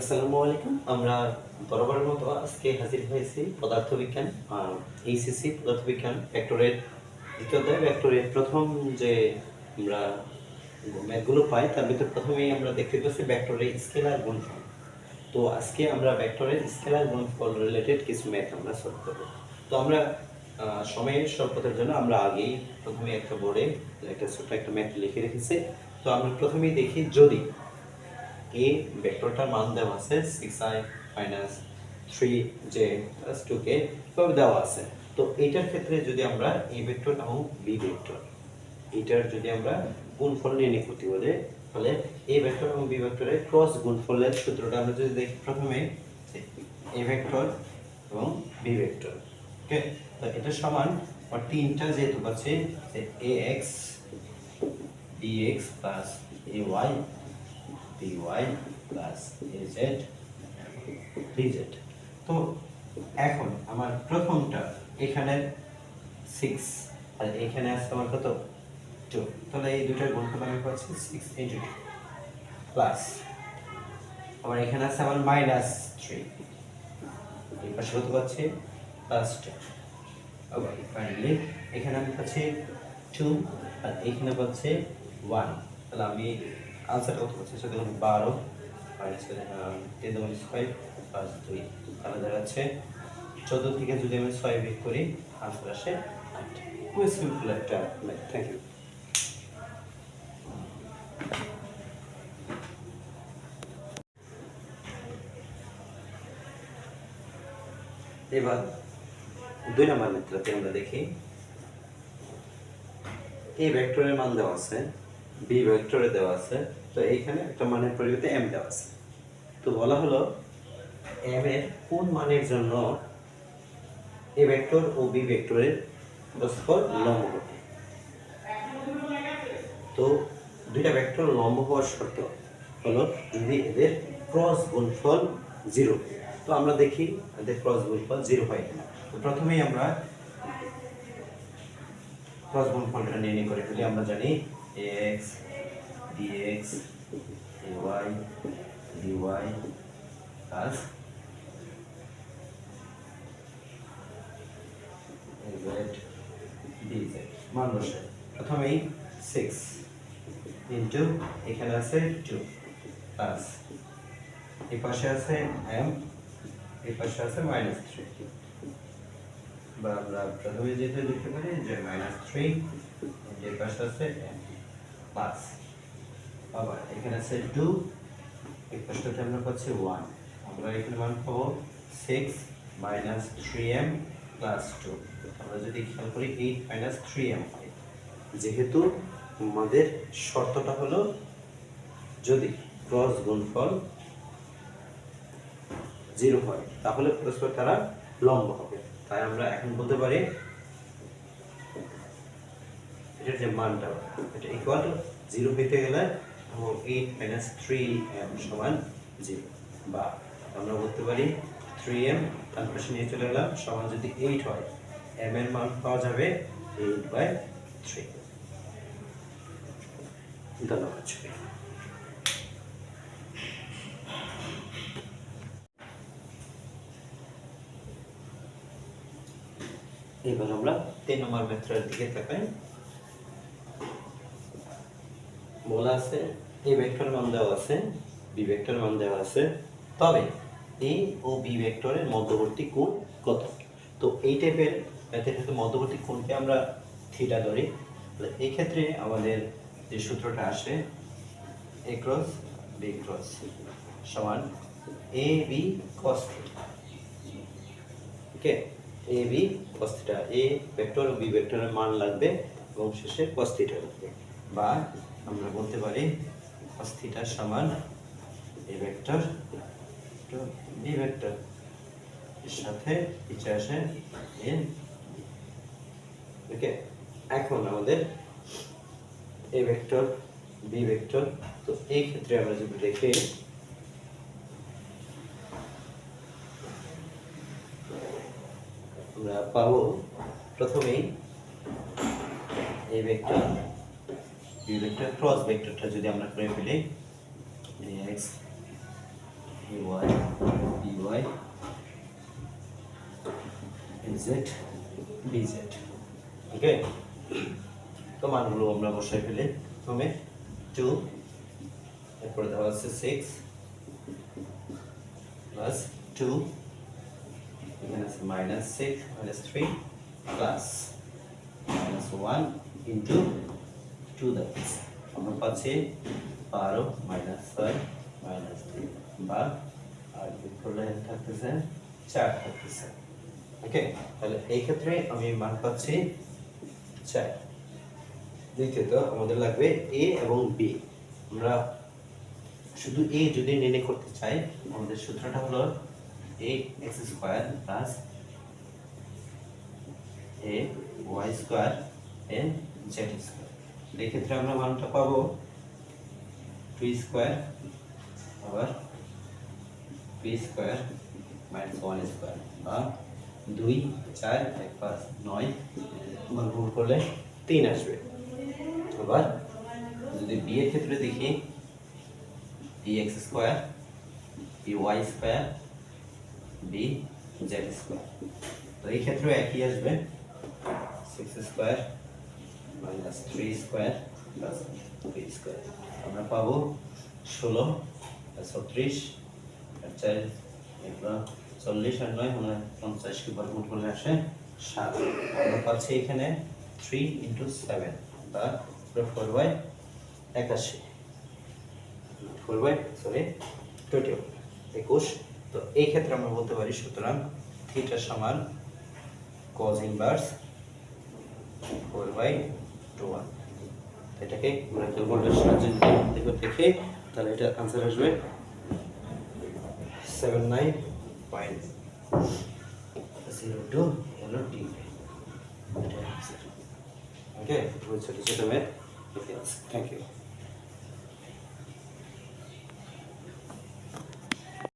আসসালামু আলাইকুম। আমরা বরাবরের মতো আজকে হাজির হয়েছি পদার্থবিজ্ঞান এইসিসি পদার্থবিজ্ঞান ভেক্টরের দ্বিতীয় অধ্যায় ভেক্টরের প্রথম যে আমরা ম্যাথগুলো পাই, তার ভিতর প্রথমেই আমরা দেখতে পাচ্ছি ভেক্টরের স্কেলার গুণফল। তো আজকে আমরা ভেক্টরের স্কেলার গুণফল রিলেটেড কিছু ম্যাথ আমরা সলভ করব। তো আমরা সময়ের স্বল্পতার জন্য আমরা আগেই প্রথমে একটা বোর্ডে একটা ছোট্ট একটা ম্যাথ লিখে রেখেছি। তো আমরা প্রথমেই দেখি যদি এ ভেক্টরটার মান দেওয়া আছে six I minus three J plus two K এভাবে দেওয়া আছে। তো এইটার ক্ষেত্রে যদি আমরা এ ভেক্টর এবং বি ভেক্টর এটার যদি আমরা গুণফল নির্ণয় করতে বলে তাহলে এ ভেক্টর এবং বি ভেক্টরের ক্রস গুণফলের সূত্রটা আমরা যদি দেখি প্রথমে এ ভেক্টর এবং বি ভেক্টর ওকে তো এটা সমান তিনটা যেহেতু পাচ্ছি A X dx ay dy plus az dz তো এখন আমার প্রথমটা এখানে সিক্স আর এখানে আছে আমার কত? টু তাহলে এই দুটার গুণফল আমি পাচ্ছি সিক্স ইন্টু টু প্লাস আবার এখানে আছে আমার মাইনাস থ্রি এই পাশে কত পাচ্ছি? প্লাস টু আবার ফাইনালি এখানে আমি পাচ্ছি টু আর এখানে পাচ্ছি ওয়ান তাহলে আমি আনসার কত পাচ্ছি সেটা বারো মাইনাস করে টেন ফাইভ প্লাস দুই তাহলে দাঁড়াচ্ছে চোদ্দ থেকে যদি আমি ছয় বিক করি আনসার আসে আট। খুবই সিম্পল একটা থ্যাংক ইউ এবার দুই নম্বর ক্ষেত্রতে আমরা দেখি। এই ভেক্টরের মান দেওয়া আছে। বি ভেক্টরে দেওয়া আছে, তো এইখানে একটা মানের পরিবর্তে এম দেওয়া আছে। তো বলা হলো এম এর কোন মানের জন্য এ ভেক্টর ও বি ভেক্টরের পরস্পর লম্ব হবে তো দুইটা ভেক্টর লম্ব হওয়ার শর্ত হলো যদি এদের ক্রস গুণফল জিরো তো আমরা দেখি এদের ক্রস গুণফল জিরো হয় কিনা। তো প্রথমেই আমরা ক্রস গুণফলটা নির্ণয় করে ফেলি, আমরা জানি DX Y DY plus Z DZ মান বসে। প্রথমেই সিক্স ইন্টু এখানে আছে টু প্লাস এই পাশে আছে এম এই পাশে আছে মাইনাস থ্রি বা আমরা প্রথমে যেটা লিখতে পারি যে মাইনাস থ্রি এর পাশে আছে এম প্লাস আবার এখানে আছে টু এই পাশটাতে আমরা পাচ্ছি ওয়ান আমরা এখানে মান পাবো six minus three M plus two আমরা যদি খেয়াল করি এইট মাইনাস থ্রি এম যেহেতু আমাদের শর্তটা হলো যদি ক্রস গুণফল জিরো হয়, তাহলে পরস্পর তারা লম্ব হবে। তাই আমরা এখন বলতে পারি এটার যে মানটা, এটা ইকুয়াল টু জিরো হইতে গেলে এইট মাইনাস থ্রি এম সমান জিরো বা আমরা বলতে পারি থ্রি এম তার নিয়ে চলে গেলাম সমান যদি এইট হয় এম এর মান পাওয়া যাবে এইট বাই থ্রি ধন্যবাদ। এবার আমরা তিন নম্বর মেথডের দিকে তাকাই। বলা আছে, এ ভেক্টর মান দেওয়া আছে, বি ভেক্টর মান দেওয়া আছে। তবে এ ও বি ভেক্টরের মধ্যবর্তী কোণ কত? তো এই টাইপের ম্যাথের মধ্যবর্তী কোণকে আমরা থিটা ধরি। এই ক্ষেত্রে আমাদের যে সূত্রটা আসে এ ক্রস বি ক্রস সমান A B cos okay A B cos theta A vector O B ভেক্টরের মান লাগবে এবং শেষে cos থিটা লাগবে। বা আমরা বলতে পারি থিটা সমান এ ভেক্টর বি ভেক্টর এর সাথে নিচে আসে এ ওকে এখন আমাদের এ ভেক্টর বি ভেক্টর তো এই ক্ষেত্রে আমরা যদি দেখি, আমরা পাবো প্রথমেই এই ভেক্টর বি ভেক্টর ক্রস ভেক্টরটা যদি আমরা করে ফেলি x A Y B Y Z B Z okay তো মানগুলো আমরা বসাই ফেলে প্রথমে টু এরপরে দেওয়া আছে সিক্স প্লাস টু এখানে আছে minus six minus three plus minus one into two that's আমরা পাচ্ছি বারো মাইনাস ছয় মাইনাস তিন বা আর যোগ করলে থাকতেছে চার থাকতেছে ওকে তাহলে এই ক্ষেত্রে আমি মান পাচ্ছি চার দ্বিতীয়ত আমাদের লাগবে এ এবং বি আমরা শুধু এ যদি নির্ণয় করতে চাই আমাদের সূত্রটা হলো A X square plus A Y square A Z square এই ক্ষেত্রে আমরা মানটা পাবো টু স্কোয়ার আবার P square minus one square বা দুই, চার, এক, পাঁচ, নয় বর্গমূল করলে তিন আসবে। আবার যদি বি এর ক্ষেত্রে দেখি B X square B Y square B Z square তো এই ক্ষেত্রেও একই আসবে six square minus three square plus three square. আমরা পাবো ষোলো ছত্রিশ আর চল্লিশ আর নয় মানে পঞ্চাশকে বর্গমূল করলে আসে সাত। আমরা পাচ্ছি এখানে থ্রি ইন্টু সেভেন, বা ফোর বাই একাশি। ফোর বাই, সরি, টোয়েন্টি একুশ। তো এই ক্ষেত্রে আমরা বলতে পারি সুতরাং থিটা সমান cos inverse four by two one এটাকে আমরা ক্যালকুলেটার সাহায্যে যদি দেখে দেখে তাহলে এটা আনসার আসবে seven nine point zero two হলো ডি ওকে থ্যাংক ইউ